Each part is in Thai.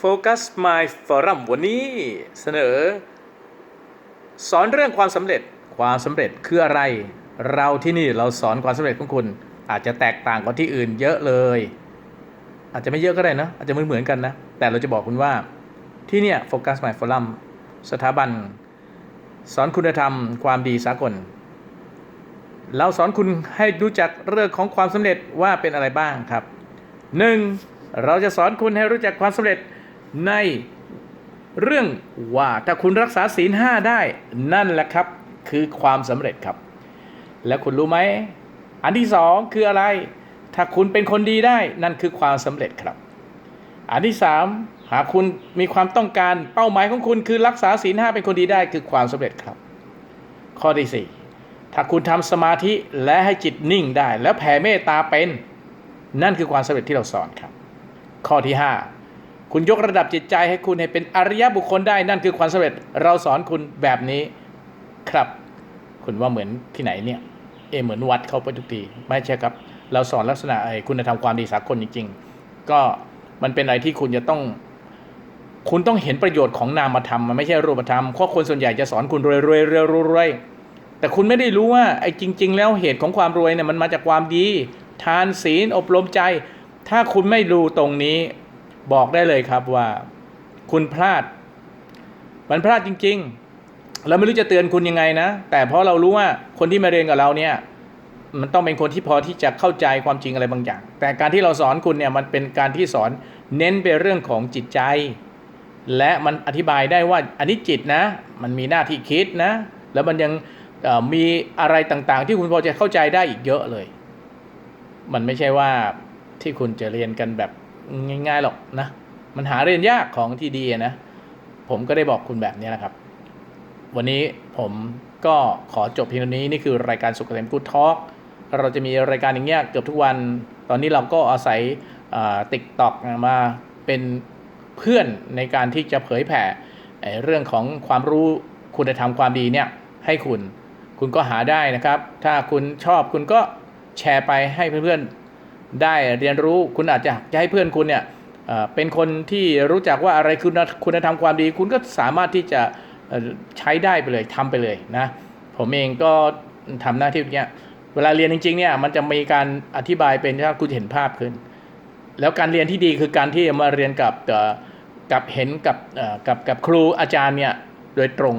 Focus My Forum วันนี้เสนอ สอนเรื่องความสำเร็จความสำเร็จคืออะไร เราที่นี่เราสอนความสำเร็จของคุณ อาจจะแตกต่างกว่าที่อื่นเยอะเลย อาจจะไม่เยอะก็ได้นะอาจจะไม่เหมือนกันนะ แต่เราจะบอกคุณว่าที่เนี่ย Focus My Forum สถาบัน สอนคุณธรรม ความดีสากล เราสอนคุณให้รู้จักเรื่องของความสำเร็จว่าเป็นอะไรบ้างครับหนึ่งเราจะสอนคุณให้รู้จักความสำเร็จ ในเรื่องว่าถ้าคุณรักษาศีลห้าได้นั่นแหละครับคือความสำเร็จครับ แล้วคุณรู้ไหม อันที่สองคืออะไร ถ้าคุณเป็นคนดีได้นั่นคือความสำเร็จครับ อันที่สามหากคุณมีความต้องการเป้าหมายของคุณคือรักษาศีลห้าเป็นคนดีได้คือความสำเร็จครับ ข้อที่สี่ถ้าคุณทำสมาธิและให้จิตนิ่งได้ แล้วแผ่เมตตาเป็น นั่นคือความสำเร็จที่เราสอนครับ ข้อที่5 คุณยกระดับจิตใจให้คุณให้เป็นอริยบุคคลได้นั่นคือความสำเร็จเราสอนคุณแบบนี้ครับ คุณว่าเหมือนที่ไหนเนี่ย เอเหมือนวัดเขาไปทุกทีไม่ใช่ครับ เราสอนลักษณะไอ้คุณธรรมความดีสากลจริง ๆ ก็มันเป็นอะไรที่คุณจะต้อง คุณต้องเห็นประโยชน์ของนามธรรมมันไม่ใช่รูปธรรมเพราะคนส่วนใหญ่จะสอนคุณรวยรวยรวยรวยรวยแต่คุณไม่ได้รู้ว่าไอ้จริง ๆ แล้วเหตุของความรวยเนี่ยมันมาจากความดี ทานศีลอบรมใจ ถ้าคุณไม่รู้ตรงนี้ บอกได้เลยครับว่าคุณพลาด มันพลาดจริง ๆ เราไม่รู้จะเตือนคุณยังไงนะ แต่เพราะเรารู้ว่าคนที่มาเรียนกับเราเนี่ย มันต้องเป็นคนที่พอที่จะเข้าใจความจริงอะไรบางอย่าง แต่การที่เราสอนคุณเนี่ยมันเป็นการที่สอนเน้นไปเรื่องของจิตใจ และมันอธิบายได้ว่าอันนี้จิตนะ มันมีหน้าที่คิดนะ แล้วมันยังมีอะไรต่างๆ ที่คุณพอจะเข้าใจได้อีกเยอะเลย มันไม่ใช่ว่าที่คุณจะเรียนกันแบบ ง่ายๆหรอกนะ มันหาเรียนยากของที่ดีนะ ผมก็ได้บอกคุณแบบนี้นะครับ วันนี้ผมก็ขอจบเพียงเท่านี้ นี่คือรายการสุขเกษมกูดทอล์กเราจะมีรายการอย่างเงี้ยเกือบทุกวัน ตอนนี้เราก็อาศัยติ๊กต็อกมาเป็นเพื่อนในการที่จะเผยแผ่เรื่องของความรู้คุณธรรมความดีเนี่ยให้คุณ คุณก็หาได้นะครับ ถ้าคุณชอบคุณก็แชร์ไปให้เพื่อนๆ ได้เรียนรู้คุณอาจจะจะให้เพื่อนคุณเนี่ยเป็นคนที่รู้จักว่าอะไรคือคุณธรรมความดี คุณก็สามารถที่จะใช้ได้ไปเลยทำไปเลยนะผมเองก็ทำหน้าที่เนี้ยเวลาเรียนจริงๆเนี่ยมันจะมีการอธิบายเป็นถ้าคุณเห็นภาพขึ้น แล้วการเรียนที่ดีคือการที่มาเรียนกับกับเห็นกับกับกับครูอาจารย์เนี่ยโดยตรง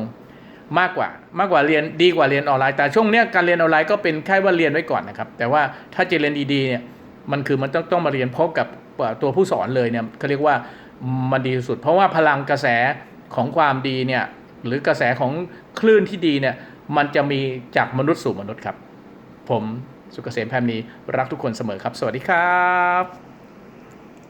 มากกว่ามากกว่าเรียนดีกว่าเรียนออนไลน์แต่ช่วงเนี้ยการเรียนออนไลน์ก็เป็นแค่ว่าเรียนไว้ก่อนนะครับ แต่ว่าถ้าจะเรียนดีๆเนี่ย มันคือมันต้องต้องมาเรียนพบกับตัวผู้สอนเลยเนี่ยเขาเรียกว่ามันดีที่สุด เพราะว่าพลังกระแสของความดีเนี่ยหรือกระแสของคลื่นที่ดีเนี่ยมันจะมีจากมนุษย์สู่มนุษย์ครับ ผมสุกเกษมแพมนีรักทุกคนเสมอครับ สวัสดีครับ